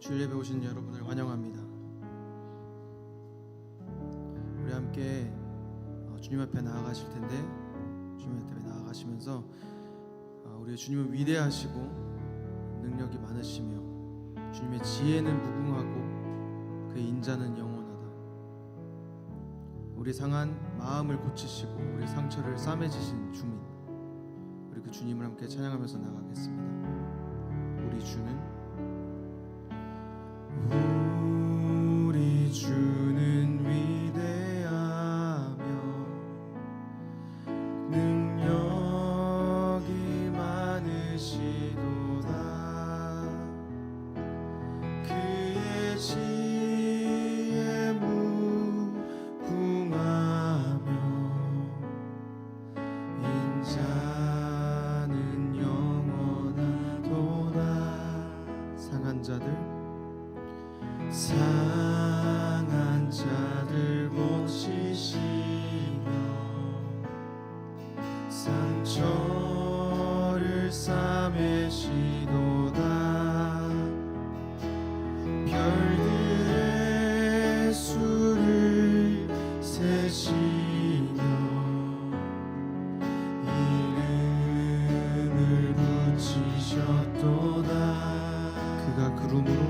주일 예배 오신 여러분을 환영합니다. 우리 함께 어, 주님 앞에 나아가실 텐데 주님 앞에 나아가시면서 어, 우리의 주님은 위대하시고 능력이 많으시며 주님의 지혜는 무궁하고 그의 인자는 영원하다. 우리 상한 마음을 고치시고 우리 상처를 싸매지신 주님 우리 그 주님을 함께 찬양하면서 나가겠습니다. 우리 주는 그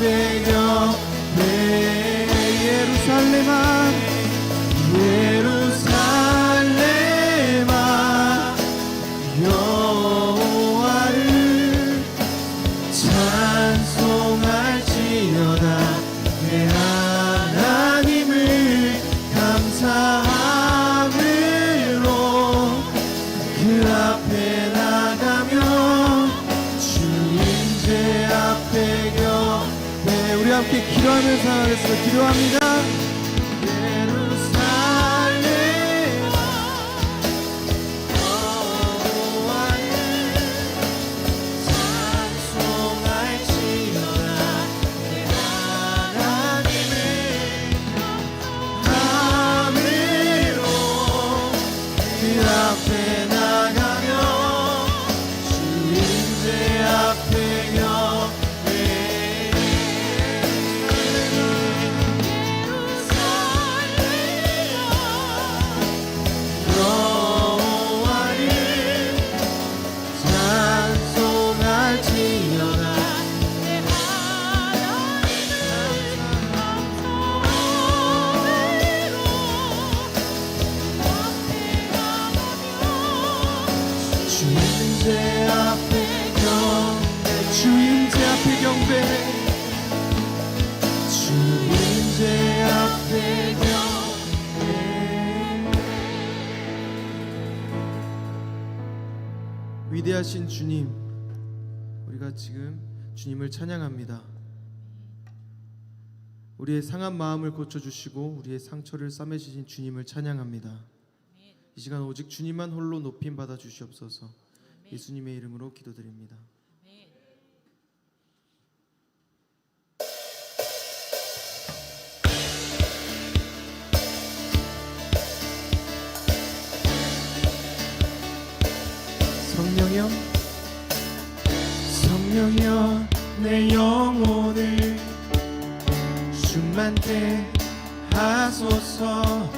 임 하겠습니다. 기도합니다. 위대하신 주님 우리가 지금 주님을 찬양합니다. 우리의 상한 마음을 고쳐주시고 우리의 상처를 싸매주신 주님을 찬양합니다 이 시간 오직 주님만 홀로 높임 받아 주시옵소서. 예수님의 이름으로 기도드립니다. 성령여 성령여 내 영혼을 충만케 하소서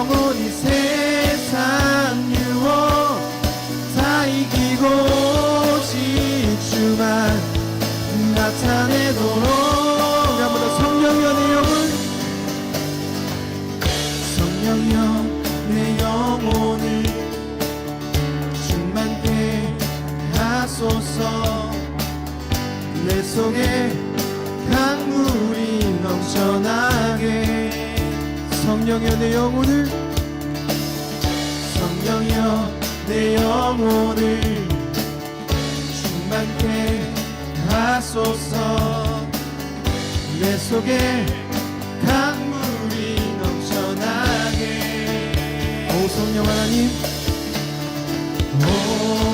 영혼이 세상 유혹 다 이기고 오직 주만 나타내도록. 우리 한번 더 성령이여 내 영혼 성령이여 내 영혼을 충만케 하소서. 내 속에 강물이 넘쳐나게 성령이여 내 영혼을. 성령이여 내 영혼을 충만케 하소서. 내 속에 강물이 넘쳐나게. 오 성령 하나님. 오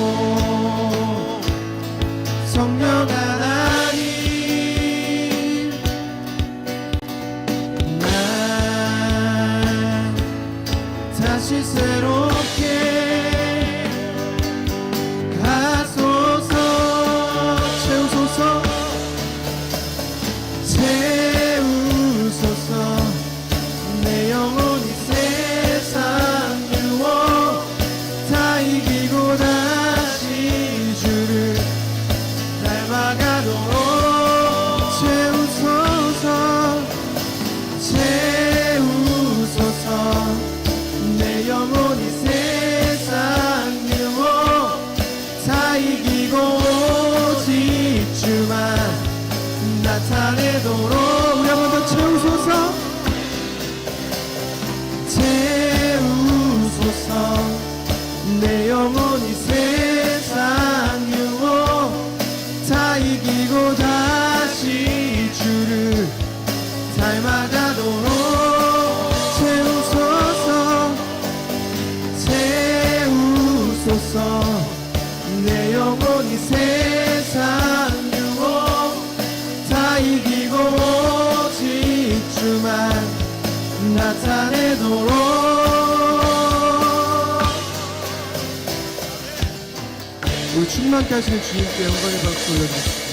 채우소서 채우소서. 내 영혼이 세상 유혹 다 이기고 오직 주만 나타내도록 우리 한번 더 채우소서. 채우소서. 내 영혼 세상 유혹 다 이기고 오직 주만 나타내도록. 우리 충만케 하시는 주님께 영광의 박수 올려드립니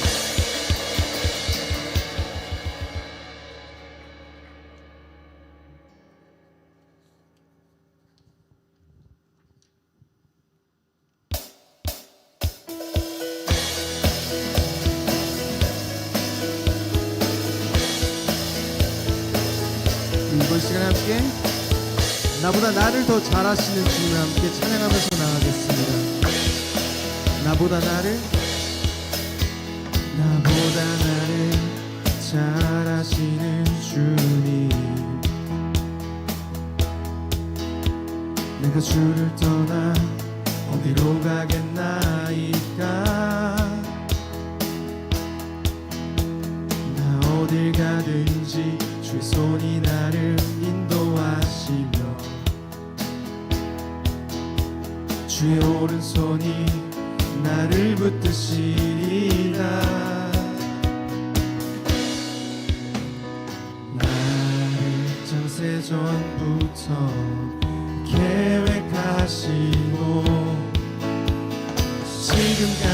나보 하시고 지금까지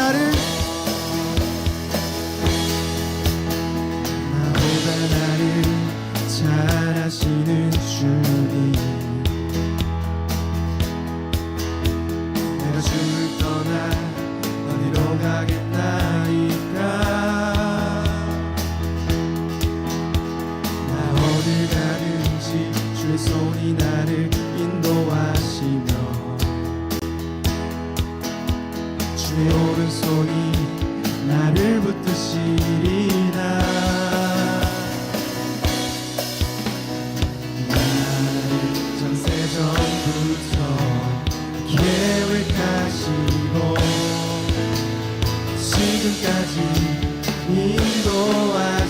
나를. 나보다 나를 잘하시는 주님 지금까지 인도하시네.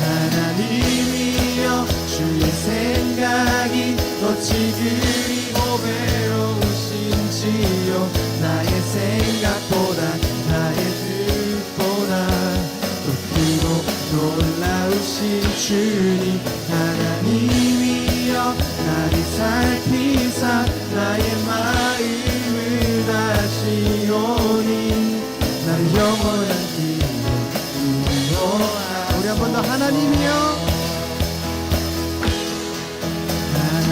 하나님이여 주의 생각이 어찌 그리고 외로우신지요. 나의 생각보다 나의 뜻보다 또 크고 놀라우신 주님. 하나님이여 나를 살피사 나의 우리 한 번 더 하나님이여.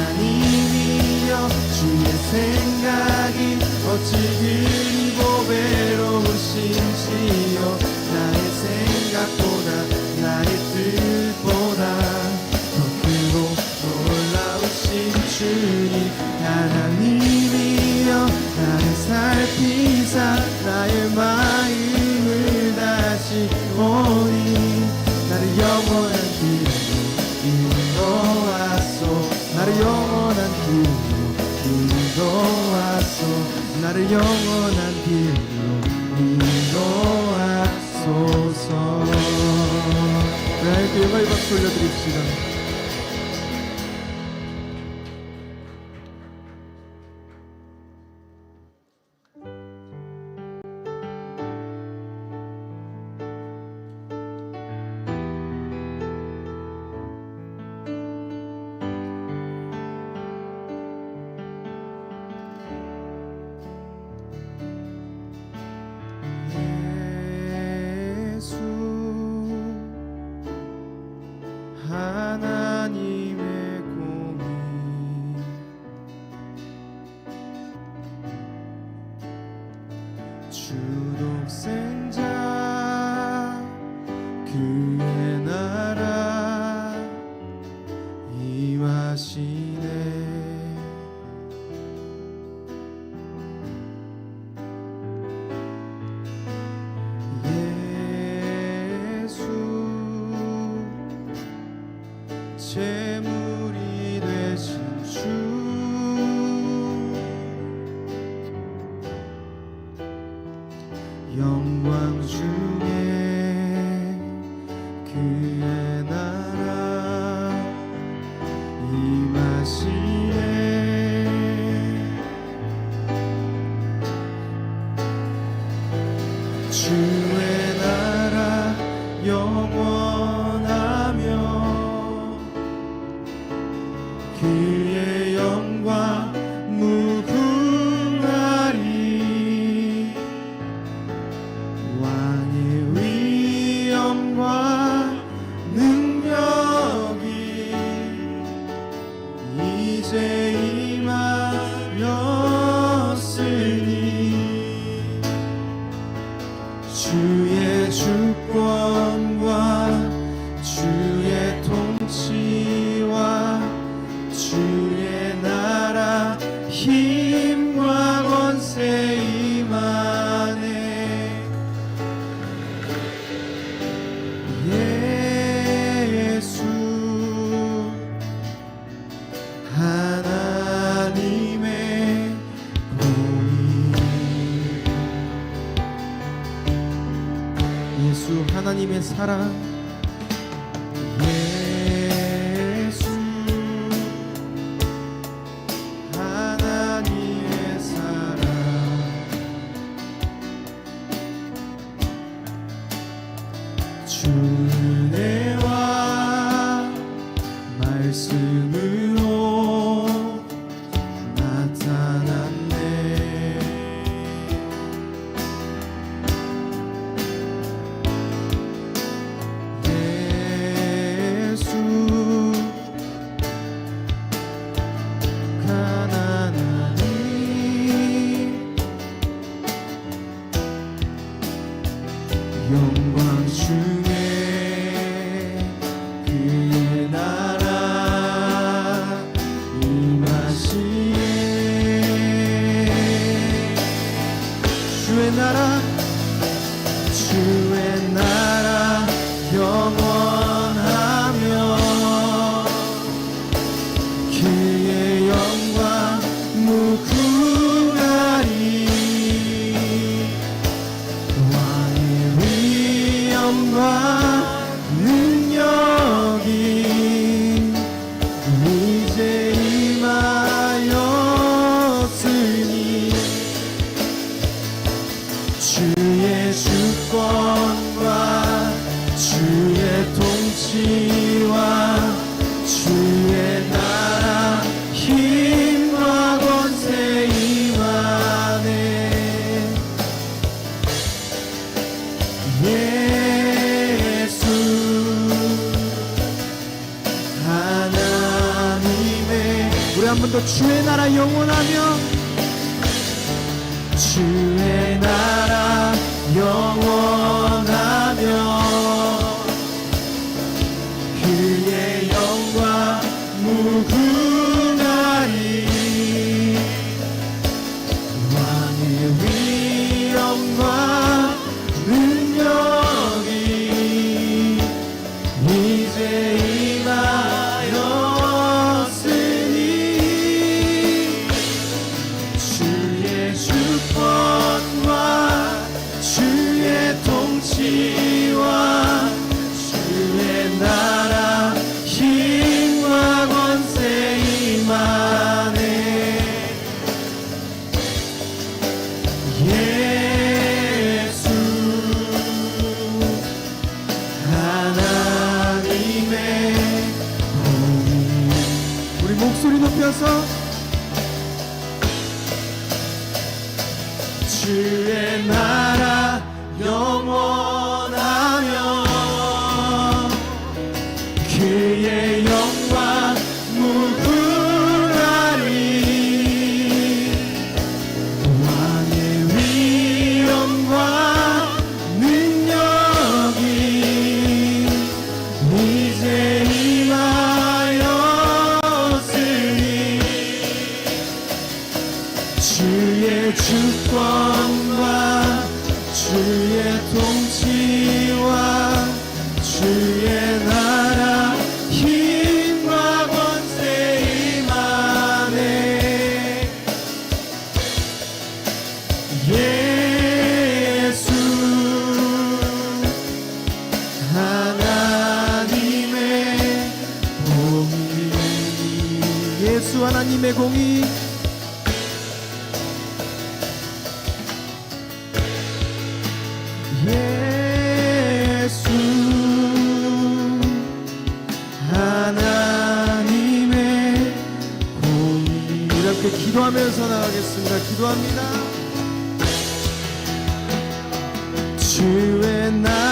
하나님이여 주의 생각이 어찌 그리고 외로우신지요 나의 생각보다 나의 뜻보다 더 크고 놀라우신 주님. 하나님이여 나를 살피사 나의 마음을 오니 나를 영원한 길로 인도하소 나를 영원한 길로 인도하소 나를 영원한 길로 인도하소서. 네, 하나님께 영광의 박수 올려드립시다 주의 나라 영원. 힘과 권세 임하네 예수 하나님의 공의. 예수 하나님의 사랑. Gümüyor 또 주의 나라 영원하며 주의 나라 besos 하나님의 공의. 예수 하나님의 공의. 이렇게 기도하면서 나가겠습니다. 기도합니다. 주의 나